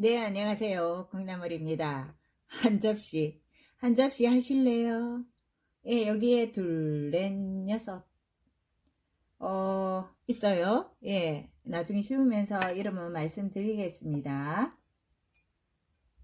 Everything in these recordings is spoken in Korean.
네, 안녕하세요. 콩나물입니다. 한 접시, 한 접시 하실래요? 예, 여기에 둘, 넷, 여섯, 어, 있어요. 예, 나중에 씹으면서 이름은 말씀드리겠습니다.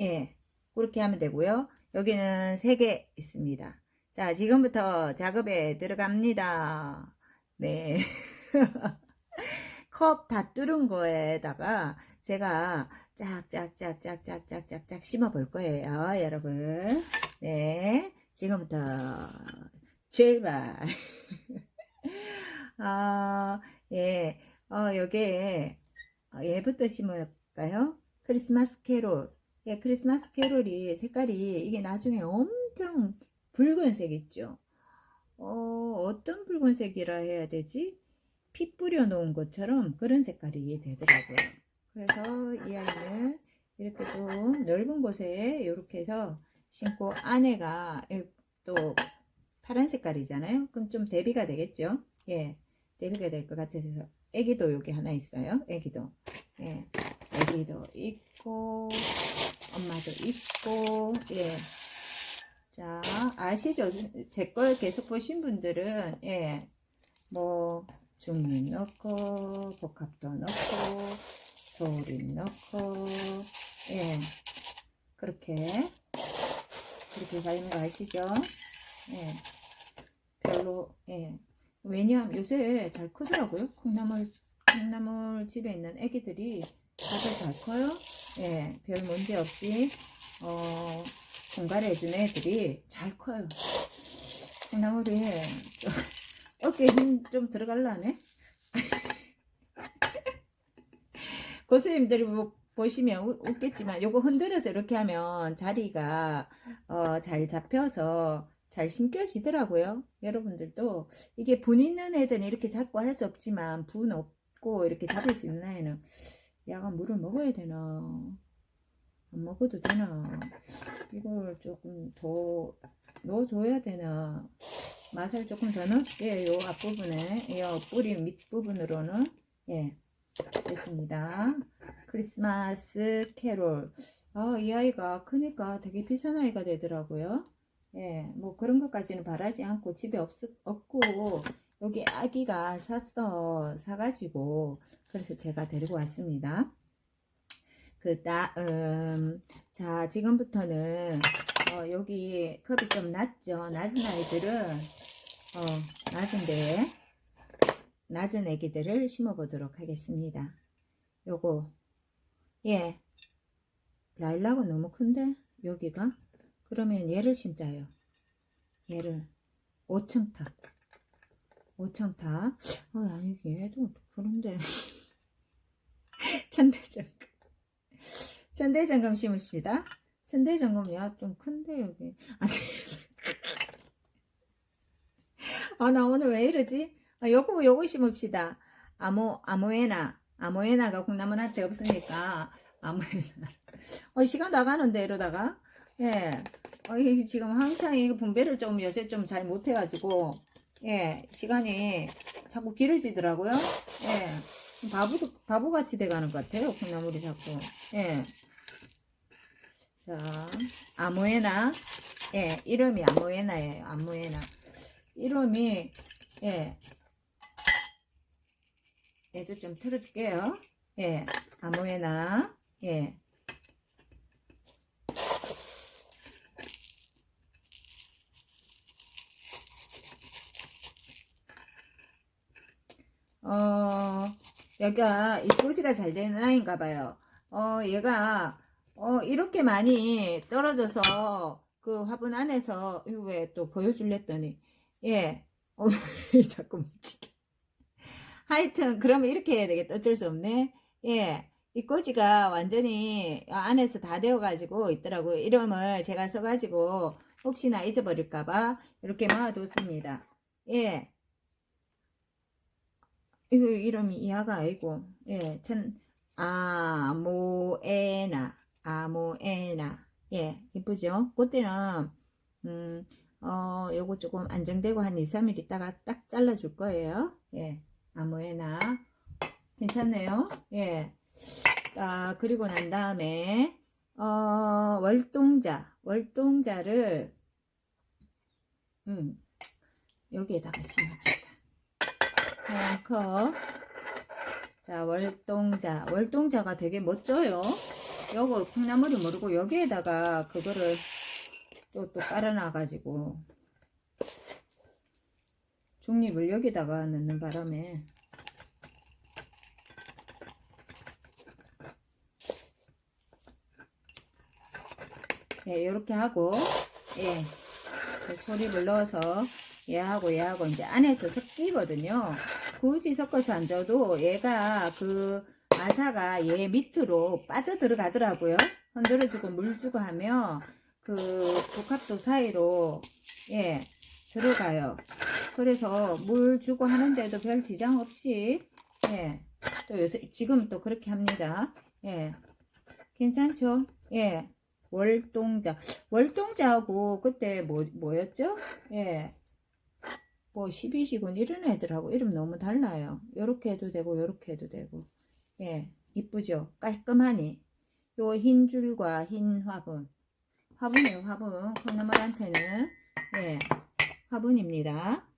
예, 그렇게 하면 되고요. 여기는 세 개 있습니다. 자, 지금부터 작업에 들어갑니다. 네. 컵 다 뚫은 거에다가 제가 짝짝짝짝짝짝짝짝 심어 볼 거예요, 여러분. 네. 지금부터 출발. 아, 예. 어, 여기에 어, 얘부터 심을까요? 크리스마스 캐롤. 예, 크리스마스 캐롤이 색깔이 이게 나중에 엄청 붉은색 있죠. 어, 어떤 붉은색이라 해야 되지? 피 뿌려 놓은 것처럼 그런 색깔이 되더라고요. 그래서 이 아이는 이렇게 좀 넓은 곳에 이렇게 해서 심고 안에가 또 파란 색깔이잖아요. 그럼 좀 대비가 되겠죠? 예, 대비가 될 것 같아서 애기도 여기 하나 있어요. 애기도. 예, 애기도 있고 엄마도 있고 예. 자, 아시죠? 제 걸 계속 보신 분들은 예. 뭐 중립 넣고 복합도 넣고 소림 넣고 예. 그렇게. 그렇게 가는 거 아시죠? 예. 별로 예. 왜냐하면 요새 잘 크더라고요. 콩나물 콩나물 집에 있는 애기들이 다들 잘 커요. 예별 문제 없이 어 분갈이 해준 애들이 잘 커요. 콩나물이 좀 어깨에 힘 좀 들어갈라네. 고수님들이 뭐 보시면 우- 웃겠지만 요거 흔들어서 이렇게 하면 자리가 어, 잘 잡혀서 잘 심겨지더라고요. 여러분들도 이게 분 있는 애들은 이렇게 잡고 할 수 없지만 분 없고 이렇게 잡을 수 있는 애는 야가 물을 먹어야 되나? 안 먹어도 되나? 이걸 조금 더 넣어줘야 되나? 맛을 조금 더 넣을게요. 요 앞부분에, 이 뿌리 밑부분으로는, 예, 됐습니다. 크리스마스 캐롤. 아, 이 아이가 크니까 되게 비싼 아이가 되더라고요. 예, 뭐 그런 것까지는 바라지 않고 집에 없, 없고, 여기 아기가 샀어, 사가지고, 그래서 제가 데리고 왔습니다. 그 다 음, 자, 지금부터는, 어, 여기 컵이 좀 낮죠. 낮은 아이들은, 어, 낮은데, 낮은 애기들을 심어 보도록 하겠습니다. 요거, 예. 라일락은 너무 큰데, 여기가? 그러면 얘를 심자요. 얘를, 5층탑. 5층탑. 어, 아니, 얘도 그런데. 천대장금. 천대장금 심읍시다. 천대장금, 야, 좀 큰데, 여기. 아니. 아, 나 오늘 왜 이러지? 아, 요거, 요거 심읍시다. 아모, 아모에나. 아모에나가 콩나물한테 없으니까, 아모에나. 어, 시간 나가는데, 이러다가. 예. 어, 지금 항상 이 분배를 좀 요새 좀 잘 못해가지고, 예, 시간이 자꾸 길어지더라고요. 예. 바보, 바보같이 돼가는 것 같아요. 콩나물이 자꾸. 예. 자, 아모에나. 예, 이름이 아모에나예요. 아모에나. 이름이, 예. 얘도 좀 틀어줄게요. 예, 아무에나, 예. 어, 여기가 이 꼬지가 잘 되는 아이인가 봐요. 어, 얘가, 어, 이렇게 많이 떨어져서 그 화분 안에서, 이거 왜 또 보여줄랬더니, 예. 어, 자꾸 뭉치게. 하여튼, 그러면 이렇게 해야 되겠다. 어쩔 수 없네. 예. 이 꼬지가 완전히 안에서 다 되어 가지고 있더라고요. 이름을 제가 써 가지고 혹시나 잊어버릴까 봐 이렇게 모아 뒀습니다. 예. 이거 이름이 이하가 아니고, 예. 전, 아모에나. 아모에나. 예. 이쁘죠? 그때는, 음, 어, 요거 조금 안정되고 한 2, 3일 있다가 딱 잘라 줄 거예요. 예. 아무에나. 괜찮네요. 예. 아, 그리고 난 다음에, 어, 월동자, 월동자를, 음, 여기에다가 심읍시다. 자, 월동자. 월동자가 되게 멋져요. 요거 콩나물이 모르고 여기에다가 그거를 또, 또 깔아놔 가지고 중립을 여기다가 넣는 바람에 예, 요렇게 하고 예, 그 소립을 넣어서 얘하고 얘하고 이제 안에서 섞이거든요. 굳이 섞어서 안 줘도 얘가 그 아사가 얘 밑으로 빠져 들어가더라고요. 흔들어주고 물 주고 하면 그 복합도 사이로 예 들어가요. 그래서 물 주고 하는데도 별 지장 없이 예 또 요새 지금 또 그렇게 합니다. 예 괜찮죠? 예 월동자 월동자하고 그때 뭐 뭐였죠? 예. 뭐 12시군 이런 애들하고 이름 너무 달라요. 요렇게 해도 되고 요렇게 해도 되고. 예. 이쁘죠? 깔끔하니. 요 흰 줄과 흰 화분. 화분이에요, 화분. 콩나물한테는 예. 화분입니다.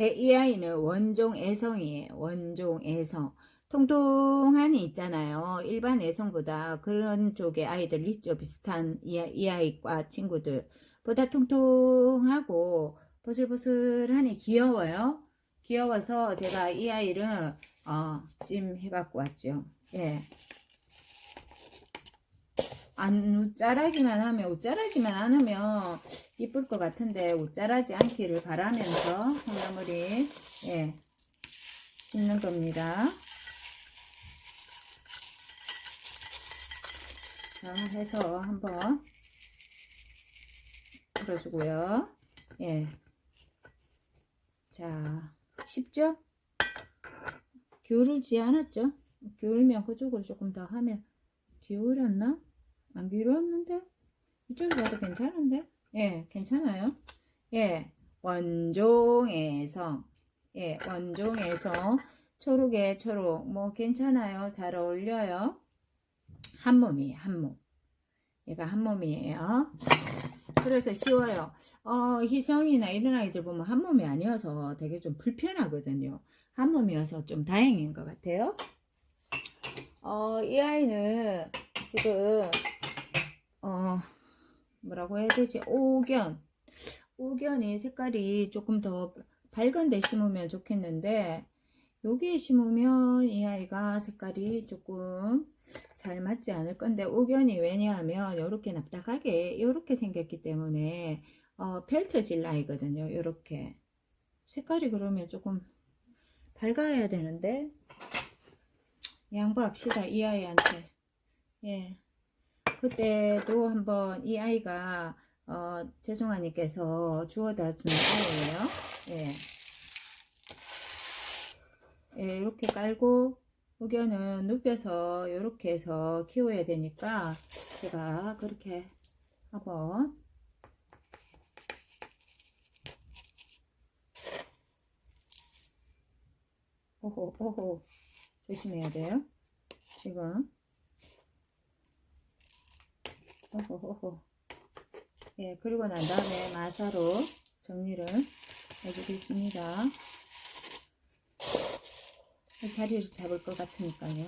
네, 이 아이는 원종 애성이에요. 원종 애성. 통통한이 있잖아요. 일반 애성보다 그런 쪽의 아이들 있죠. 비슷한 이, 이 아이과 친구들. 보다 통통하고 보슬보슬하니 귀여워요. 귀여워서 제가 이 아이를 어, 찜 해갖고 왔죠. 예. 안 웃자라기만 하면 웃자라지만 안 하면 이쁠 것 같은데 웃자라지 않기를 바라면서 콩나물이 예 심는 겁니다. 자 해서 한번 풀어주고요. 예. 자, 쉽죠? 기울지 않았죠? 기울면 그쪽으로 조금 더 하면 기울였나? 안 기울었는데? 이쪽에 봐도 괜찮은데? 예, 괜찮아요. 예, 원종에서 예, 원종에서 초록에 초록 뭐 괜찮아요. 잘 어울려요. 한 몸이에요, 한 몸. 얘가 한 몸이에요. 그래서 쉬워요. 어, 희성이나 이런 아이들 보면 한 몸이 아니어서 되게 좀 불편하거든요. 한 몸이어서 좀 다행인 것 같아요. 어, 이 아이는 지금, 어, 뭐라고 해야 되지? 오견. 오견이 색깔이 조금 더 밝은 데 심으면 좋겠는데, 여기에 심으면 이 아이가 색깔이 조금 잘 맞지 않을 건데 오견이 왜냐하면 이렇게 납작하게 이렇게 생겼기 때문에 어, 펼쳐질 나이거든요. 이렇게 색깔이 그러면 조금 밝아야 되는데 양보합시다 이 아이한테 예 그때도 한번 이 아이가 어, 죄송하니께서 주워다 준 아이예요. 예. 예, 이렇게 깔고 의견은 눕혀서 이렇게 해서 키워야 되니까 제가 그렇게 한번 오호 오호 조심해야 돼요 지금 오호 예 그리고 난 다음에 마사로 정리를 해주겠습니다 자리를 잡을 것 같으니까요.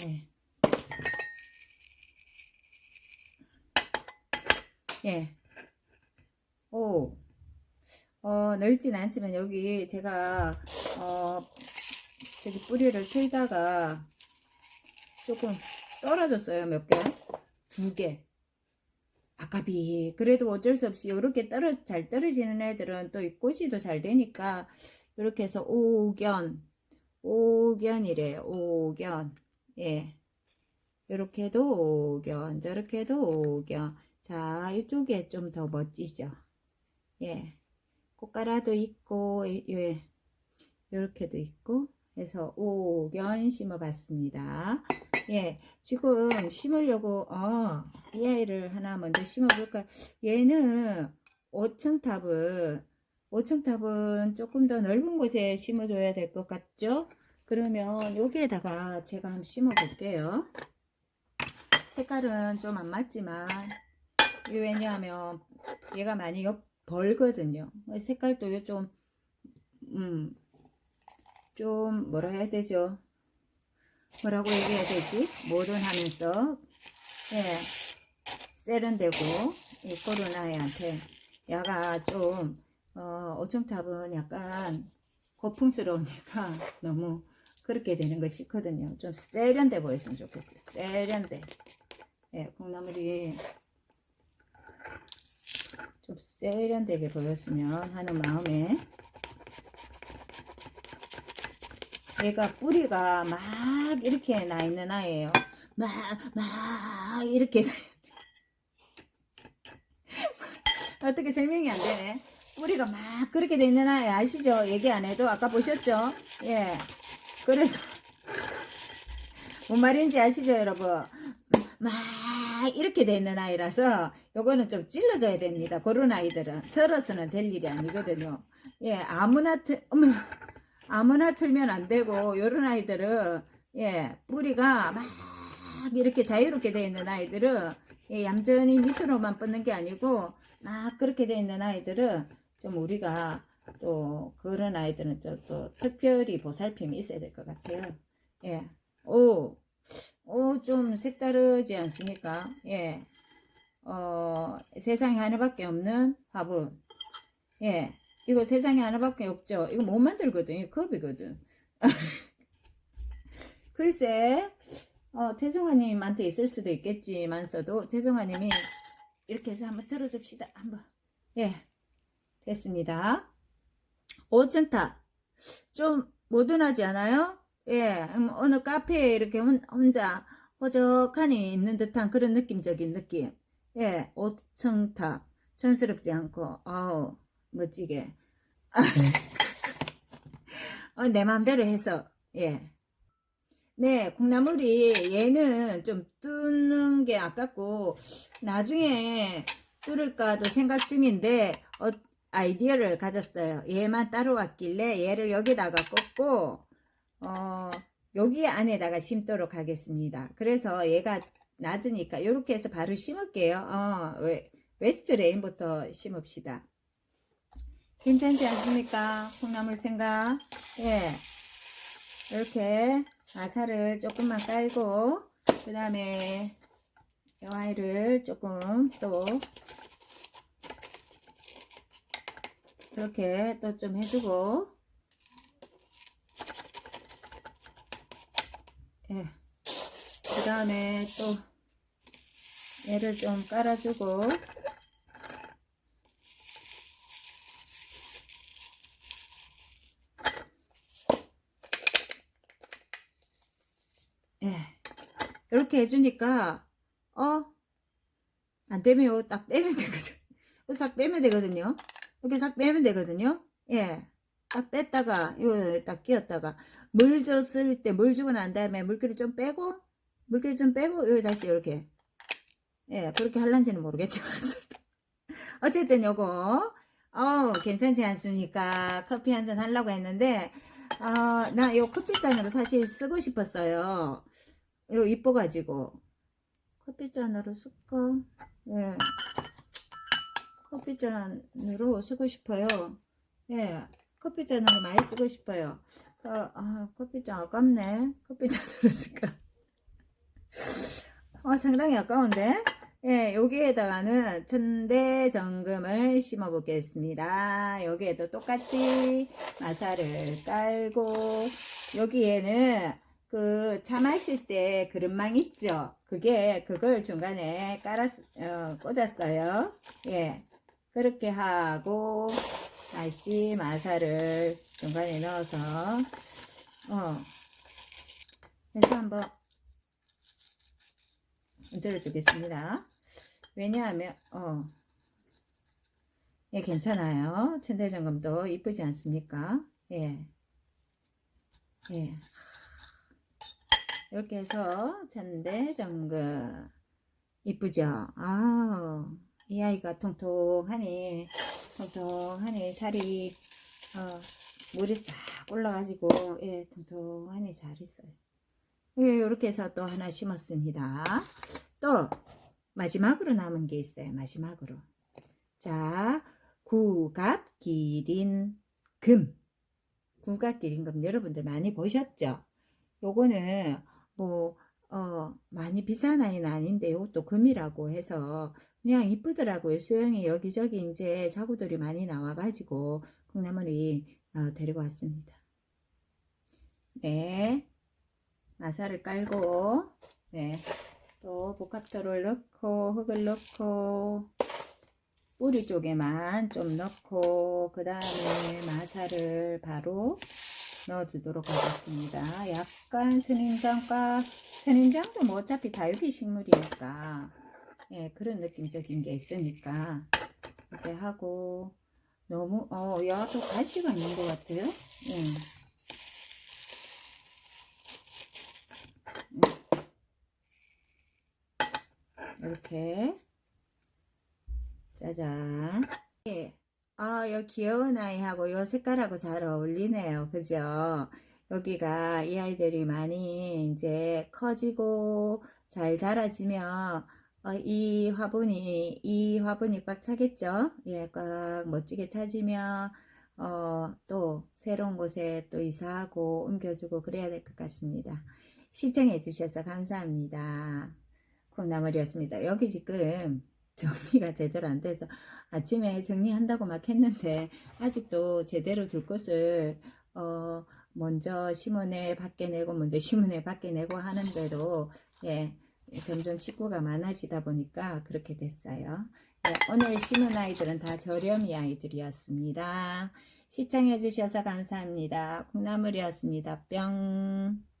네. 예. 오. 어, 넓진 않지만 여기 제가, 어, 저기 뿌리를 틀다가 조금 떨어졌어요. 몇 개? 두 개. 아까비. 그래도 어쩔 수 없이 이렇게 떨어, 잘 떨어지는 애들은 또 꽃이도 잘 되니까 이렇게 해서 오견, 오견이래요. 오견. 예. 이렇게도 오견, 저렇게도 오견. 자, 이쪽에 좀 더 멋지죠. 예. 꽃가라도 있고, 예. 이렇게도 있고, 해서 오견 심어 봤습니다. 예. 지금 심으려고, 어, 이 아이를 하나 먼저 심어볼까요? 얘는 5층 탑을 5층 탑은 조금 더 넓은 곳에 심어줘야 될 것 같죠? 그러면 여기에다가 제가 한번 심어 볼게요. 색깔은 좀 안 맞지만 이게 왜냐하면 얘가 많이 옆 벌거든요. 색깔도 좀, 음, 좀 뭐라 해야 되죠? 뭐라고 얘기해야 되지? 모던하면서 예, 세련되고 이 코로나애한테 야가 좀 어, 오청탑은 약간 고풍스러우니까 너무 그렇게 되는 거 싫거든요. 좀 세련돼 보였으면 좋겠어요. 세련돼. 예, 콩나물이 좀 세련되게 보였으면 하는 마음에 얘가 뿌리가 막 이렇게 나 있는 아이예요. 막, 막 이렇게 어떻게 설명이 안 되네. 뿌리가 막 그렇게 돼 있는 아이 아시죠? 얘기 안 해도 아까 보셨죠? 예. 그래서 뭔 말인지 아시죠, 여러분? 막 이렇게 돼 있는 아이라서 요거는 좀 찔러줘야 됩니다. 그런 아이들은 털어서는 될 일이 아니거든요. 예, 아무나 틀, 어머, 아무나 틀면 안 되고 요런 아이들은 예, 뿌리가 막 이렇게 자유롭게 돼 있는 아이들은 예, 얌전히 밑으로만 뻗는 게 아니고 막 그렇게 돼 있는 아이들은 좀 우리가 또 그런 아이들은 좀또 특별히 보살핌이 있어야 될 것 같아요. 예. 오, 오, 좀 색다르지 않습니까? 예. 어, 세상에 하나밖에 없는 화분. 예. 이거 세상에 하나밖에 없죠. 이거 못 만들거든. 이거 컵이거든. 글쎄, 어, 태종아님한테 있을 수도 있겠지만서도, 태종아님이 이렇게 해서 한번 들어줍시다. 한번. 예. 됐습니다. 오층탑. 좀 모던하지 않아요? 예. 음, 어느 카페에 이렇게 혼, 혼자 허적하니 있는 듯한 그런 느낌적인 느낌. 예. 오층탑. 촌스럽지 않고, 아우, 멋지게. 어, 내 마음대로 해서, 예. 네, 콩나물이 얘는 좀 뚫는 게 아깝고 나중에 뚫을까도 생각 중인데 어, 아이디어를 가졌어요. 얘만 따로 왔길래 얘를 여기다가 꽂고 어, 여기 안에다가 심도록 하겠습니다. 그래서 얘가 낮으니까 이렇게 해서 바로 심을게요. 어, 왜, 웨스트 레인부터 심읍시다. 괜찮지 않습니까? 콩나물 생각. 예. 이렇게 아사를 조금만 깔고 그 다음에 와이를 조금 또 이렇게 또 좀 해주고 예. 그 다음에 또 얘를 좀 깔아주고 이렇게 해주니까, 어, 안 되면 요딱 빼면 되거든. 요싹 빼면 되거든요. 이렇게 싹 빼면 되거든요. 예. 딱 뺐다가, 요딱 끼웠다가, 물 줬을 때, 물 주고 난 다음에 물기를 좀 빼고, 물기를 좀 빼고, 요 다시 이렇게. 예, 그렇게 할란지는 모르겠지만. 어쨌든 요거, 어 괜찮지 않습니까? 커피 한 잔 하려고 했는데, 아, 나이 커피잔으로 사실 쓰고 싶었어요. 이거 이뻐가지고. 커피잔으로 쓸까? 예. 커피잔으로 쓰고 싶어요. 예. 커피잔으로 많이 쓰고 싶어요. 어, 아, 커피잔 아깝네. 커피잔으로 쓸까? 아, 상당히 아까운데? 예, 여기에다가는 천대 정금을 심어 보겠습니다. 여기에도 똑같이 마사를 깔고, 여기에는 그 차 마실 때 그릇망 있죠? 그게, 그걸 중간에 깔았, 어, 꽂았어요. 예, 그렇게 하고, 다시 마사를 중간에 넣어서, 어, 그래서 한번 들어 주겠습니다. 왜냐하면 어, 예, 괜찮아요. 천대점검도 이쁘지 않습니까? 예, 예. 이렇게 해서 천대점검 이쁘죠? 아, 이 아이가 통통하니 통통하니 살이 어, 물이 싹 올라가지고 예 통통하니 잘 있어요. 예 이렇게 해서 또 하나 심었습니다. 또 마지막으로 남은 게 있어요. 마지막으로 자 구갑 기린 금 구갑 기린 금 여러분들 많이 보셨죠? 요거는 뭐 어, 많이 비싼 아이는 아닌데 이것도 금이라고 해서 그냥 이쁘더라고요. 수영이 여기저기 이제 자구들이 많이 나와가지고 콩나물이 어, 데리고 왔습니다. 네. 마사를 깔고 네. 또 복합토를 넣고 흙을 넣고 뿌리 쪽에만 좀 넣고 그 다음에 마사를 바로 넣어주도록 하겠습니다. 약간 선인장과 선인장도 뭐 어차피 다육이 식물이니까 예 그런 느낌적인 게 있으니까 이렇게 하고 너무 어 야또 가시가 있는 것 같아요. 예. 음. 이렇게 짜잔. 예. 아, 요 귀여운 아이하고 요 색깔하고 잘 어울리네요. 그죠? 여기가 이 아이들이 많이 이제 커지고 잘 자라지면 어, 이 화분이 이 화분이 꽉 차겠죠? 예, 꽉 멋지게 차지면 어, 또 새로운 곳에 또 이사하고 옮겨주고 그래야 될 것 같습니다. 시청해 주셔서 감사합니다. 콩나물이었습니다. 여기 지금 정리가 제대로 안 돼서 아침에 정리한다고 막 했는데 아직도 제대로 둘 곳을 어 먼저 심은에 밖에 내고 먼저 심은에 밖에 내고 하는데도 예 점점 식구가 많아지다 보니까 그렇게 됐어요. 예, 오늘 심은 아이들은 다 저렴이 아이들이었습니다. 시청해 주셔서 감사합니다. 콩나물이었습니다. 뿅.